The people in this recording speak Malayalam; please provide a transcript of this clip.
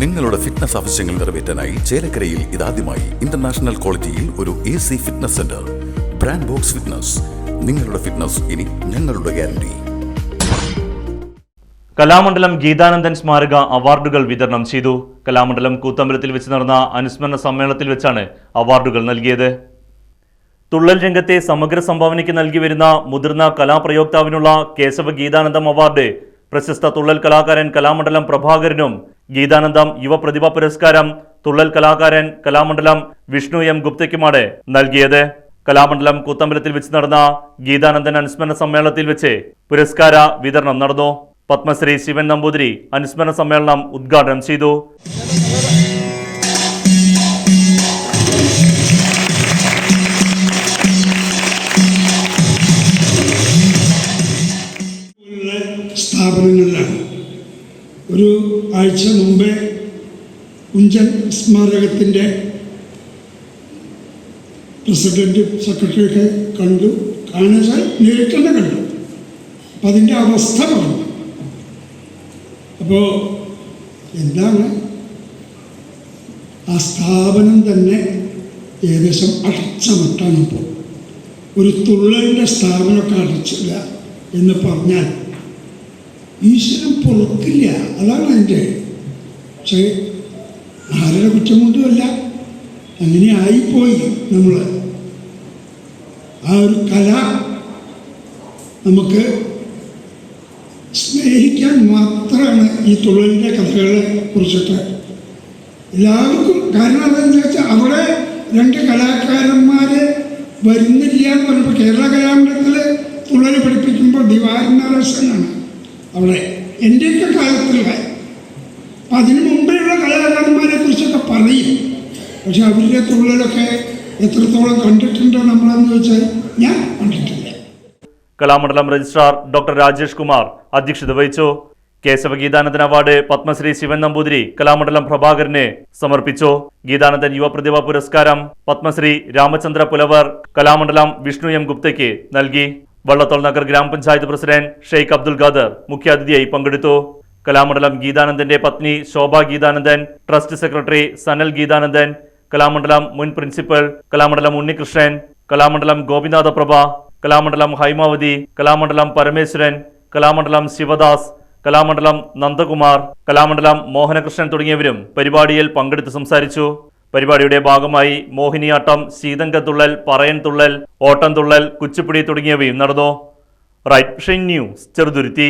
നിങ്ങളുടെ ഫിറ്റ്നസ് ആവശ്യങ്ങൾ നിറവേറ്റാനായി ചേലക്കരയിൽ ഇതാദ്യമായി ഇന്റർനാഷണൽ ക്വാളിറ്റിയിൽ ഒരു A C fitness centre brand box fitness നിങ്ങളുടെ ഫിറ്റ്നസ് ഇനി ഞങ്ങളുടെ ഗ്യാരണ്ടി കലാമണ്ഡലം ഗീതാനന്ദൻ സ്മാരക അവാർഡുകൾ വിതരണം ചെയ്തു. കലാമണ്ഡലം കൂത്തമ്പലത്തിൽ വെച്ച് നടന്ന അനുസ്മരണ സമ്മേളനത്തിൽ വെച്ചാണ് അവാർഡുകൾ നൽകിയത്. തുള്ളൽ രംഗത്തെ സമഗ്ര സംഭാവനയ്ക്ക് നൽകി വരുന്ന മുതിർന്ന കലാപ്രയോക്താവിനുള്ള കേശവ ഗീതാനന്ദം അവാർഡ് പ്രശസ്ത തുള്ളൽ കലാകാരൻ കലാമണ്ഡലം പ്രഭാകരനും ഗീതാനന്ദം യുവപ്രതിഭ പുരസ്കാരം തുള്ളൽ കലാകാരൻ കലാമണ്ഡലം വിഷ്ണു എം ഗുപ്തയ്ക്കുമാണ് നൽകിയത്. കലാമണ്ഡലം കൂത്തമ്പലത്തിൽ വെച്ച് നടന്ന ഗീതാനന്ദൻ അനുസ്മരണ സമ്മേളനത്തിൽ വെച്ച് പുരസ്കാര വിതരണം നടന്നു. പത്മശ്രീ ശിവൻ നമ്പൂതിരി അനുസ്മരണ സമ്മേളനം ഉദ്ഘാടനം ചെയ്തു. സ്ഥാപനങ്ങളിലാണ്. ഒരു ആഴ്ച മുമ്പേ കുഞ്ചൻ സ്മാരകത്തിന്റെ പ്രസിഡന്റും സെക്രട്ടറിയൊക്കെ കണ്ടു. കാണാൻ നേരിട്ട് തന്നെ കണ്ടു. അപ്പം അതിന്റെ അവസ്ഥ പറഞ്ഞു. അപ്പോൾ എന്താണ്? ആ സ്ഥാപനം തന്നെ ഏകദേശം അടച്ച മട്ടാണ് ഇപ്പോൾ. ഒരു തുള്ളലിന്റെ സ്ഥാപനമൊക്കെ അടച്ചില്ല എന്ന് പറഞ്ഞാൽ ഈശ്വരൻ പൊറുക്കില്ല. അതാണ് അതിന്റെ പക്ഷേ ആരുടെ കുറ്റം കൊണ്ടുമല്ല അങ്ങനെ ആയിപ്പോയി നമ്മൾ ആ ഒരു കല നമുക്ക് സ്നേഹിക്കാൻ മാത്രമാണ് ഈ തുള്ളലിന്റെ കഥകളെ കുറിച്ചിട്ട്. എല്ലാവർക്കും കാരണം എന്താണെന്ന് വെച്ചാൽ അവിടെ രണ്ട് കലാകാരന്മാർ വരുന്നില്ല എന്ന് പറയുമ്പോൾ കേരള കലാമണ്ഡലത്തിൽ തുള്ളൽ പഠിപ്പിക്കുമ്പോൾ ദിവാരനാരാശനാണ് അവിടെ. എന്റെയൊക്കെ കാലത്തിൽ അതിനു മുമ്പെയുള്ള കലാകാരന്മാരെ കുറിച്ചൊക്കെ പറയും. പക്ഷെ അവരുടെ തൊഴിലൊക്കെ എത്രത്തോളം കണ്ടിട്ടുണ്ടോ നമ്മളെന്ന് വെച്ചാൽ ഞാൻ കണ്ടിട്ടില്ല. കലാമണ്ഡലം രജിസ്ട്രാർ ഡോക്ടർ രാജേഷ് കുമാർ അധ്യക്ഷത വഹിച്ചു. കേശവ ഗീതാനന്ദൻ അവാർഡ് പത്മശ്രീ ശിവൻ നമ്പൂതിരി കലാമണ്ഡലം പ്രഭാകരന് സമർപ്പിച്ചു. ഗീതാനന്ദൻ യുവപ്രതിഭ പുരസ്കാരം പത്മശ്രീ രാമചന്ദ്ര പുലവർ കലാമണ്ഡലം വിഷ്ണു എം ഗുപ്തയ്ക്ക് നൽകി. വള്ളത്തോൾ നഗർ ഗ്രാമപഞ്ചായത്ത് പ്രസിഡന്റ് ഷെയ്ഖ് അബ്ദുൽ ഖാദർ മുഖ്യാതിഥിയായി പങ്കെടുത്തു. കലാമണ്ഡലം ഗീതാനന്ദന്റെ പത്നി ശോഭ ഗീതാനന്ദൻ ട്രസ്റ്റ് സെക്രട്ടറി സനൽ ഗീതാനന്ദൻ കലാമണ്ഡലം മുൻ പ്രിൻസിപ്പൽ കലാമണ്ഡലം ഉണ്ണികൃഷ്ണൻ കലാമണ്ഡലം ഗോപിനാഥപ്രഭ കലാമണ്ഡലം ഹൈമാവതി കലാമണ്ഡലം പരമേശ്വരൻ കലാമണ്ഡലം ശിവദാസ് കലാമണ്ഡലം നന്ദകുമാർ കലാമണ്ഡലം മോഹനകൃഷ്ണൻ തുടങ്ങിയവരും പരിപാടിയിൽ പങ്കെടുത്ത് സംസാരിച്ചു. പരിപാടിയുടെ ഭാഗമായി മോഹിനിയാട്ടം ശീതങ്കത്തുള്ളൽ പറയൻ തുള്ളൽ ഓട്ടംതുള്ളൽ കുച്ചിപ്പുടി തുടങ്ങിയവയും നടന്നു. Right news Cheruthuruthy.